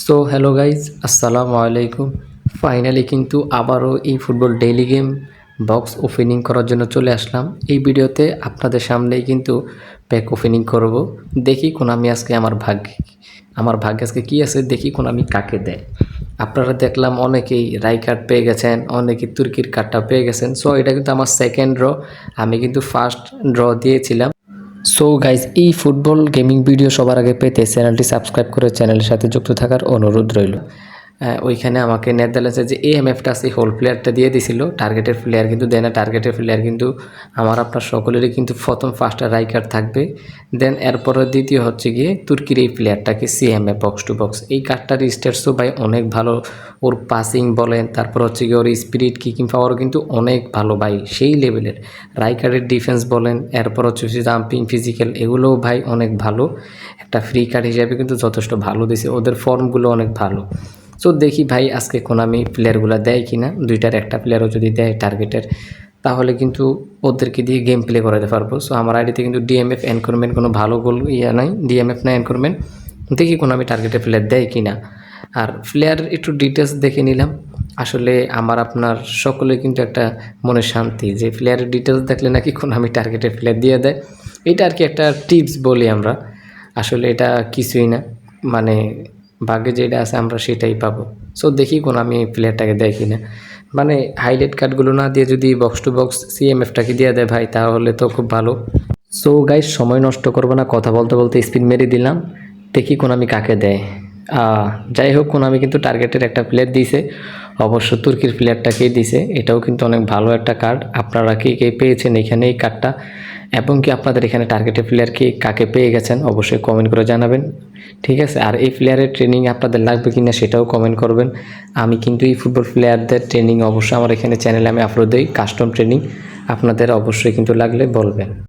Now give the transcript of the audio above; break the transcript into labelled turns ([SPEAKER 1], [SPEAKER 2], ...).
[SPEAKER 1] So hello guys আসসালামু আলাইকুম finally কিন্তু আবারও এই football daily game box opening করার জন্য চলে আসলাম। এই ভিডিওতে আপনাদের সামনেই কিন্তু প্যাক ওপেনিং করব। দেখি কোন আমি আজকে আমার ভাগ্যে আমার ভাগ্যে আজকে কী আছে, দেখি কোন আমি কাকে দেয়। আপনারা দেখলাম অনেকেই রাই কার্ড পেয়ে গেছেন, অনেকেই তুর্কির কার্ডটা পেয়ে গেছেন। সো এটা কিন্তু আমার সেকেন্ড ড্র আমি কিন্তু ফার্স্ট ড্র দিয়েছিলাম। সো গাইজ এই ফুটবল গেমিং ভিডিও সবার আগে পেতে চ্যানেলটি সাবস্ক্রাইব করে চ্যানেলের সাথে যুক্ত থাকার অনুরোধ রইল। ওইখানে আমাকে নেদারল্যান্ডসের যে এএমএফটা আছে হোল প্লেয়ারটা দিয়ে দিছিল। টার্গেটের প্লেয়ার কিন্তু দেয় না টার্গেটের প্লেয়ার কিন্তু আমার, আপনার সকলেরই কিন্তু প্রথম ফার্স্টটা রাইকার থাকবে। দেন এরপরে দ্বিতীয় হচ্ছে গিয়ে তুর্কির এই প্লেয়ারটাকে C M CMA box to box এই কার্ডটার স্টেটসও ভাই অনেক ভালো, ওর পাসিং বলেন, তারপর হচ্ছে গিয়ে ওর স্পিরিট কিকিং পাওয়ারও কিন্তু অনেক ভালো ভাই, সেই লেভেলের রাইকারের ডিফেন্স বলেন, এরপর হচ্ছে জাম্পিং ফিজিক্যাল এগুলোও ভাই অনেক ভালো। একটা ফ্রি কার্ড হিসাবে কিন্তু যথেষ্ট ভালো দিছে, ওদের ফর্মগুলো অনেক ভালো। সো দেখি ভাই আজকে কোনামি প্লেয়ারগুলো দেয় কি না দুইটার একটা প্লেয়ারও যদি দেয় টার্গেটের তাহলে কিন্তু ওদেরকে দিয়ে গেম প্লে করাতে পারব। সো আমার আইডিতে কিন্তু ডিএমএফ এনকোরমেন্ট কোনো ভালো গোল ইয়া নাই ডিএমএফ না এনকোরমেন্ট দেখি কোনো আমি টার্গেটের প্লেয়ার দেয় কি না আর প্লেয়ার একটু ডিটেলস দেখে নিলাম। আসলে আমার আপনার সকলে কিন্তু একটা মনে শান্তি যে প্লেয়ারের ডিটেলস দেখলে নাকি কোনো আমি টার্গেটের প্লেয়ার দিয়ে দেয়। এটা আর কি একটা টিপস বলি আমরা। আসলে এটা কিছুই না। মানে ভাগ্যে যেটা আছে আমরা সেটাই পাবো। সো দেখি কোন আমি প্লেয়ারটাকে দেখি না মানে হাইলাইট কার্ডগুলো না দিয়ে যদি বক্স টু বক্স সিএমএফটাকে দিয়ে দেয় ভাই, তাহলে তো খুব ভালো। সো গাইস সময় নষ্ট করব না। কথা বলতে বলতে স্পিন মেরে দিলাম। দেখি কোন আমি কাকে দেয়। যাই হোক কোন আমি কিন্তু টার্গেটের একটা প্লেয়ার দিয়েছে। অবশ্য তুর্কির প্লেয়ারটাকেই দিছে এটাও কিন্তু অনেক ভালো একটা কার্ড আপনারা কে কে পেয়েছেন এখানে এই কার্ডটা এবং কি আপনাদের এখানে টার্গেটের প্লেয়ার কি কাকে পেয়ে গেছেন? অবশ্যই কমেন্ট করে জানাবেন। ঠিক আছে? আর এই প্লেয়ারের ট্রেনিং আপনাদের লাগবে কি না সেটাও কমেন্ট করবেন। আমি কিন্তু এই ফুটবল প্লেয়ারদের ট্রেনিং অবশ্যই আমার এখানে চ্যানেলে আমি আপলোড দিই। কাস্টম ট্রেনিং আপনাদের অবশ্যই কিন্তু লাগলে বলবেন।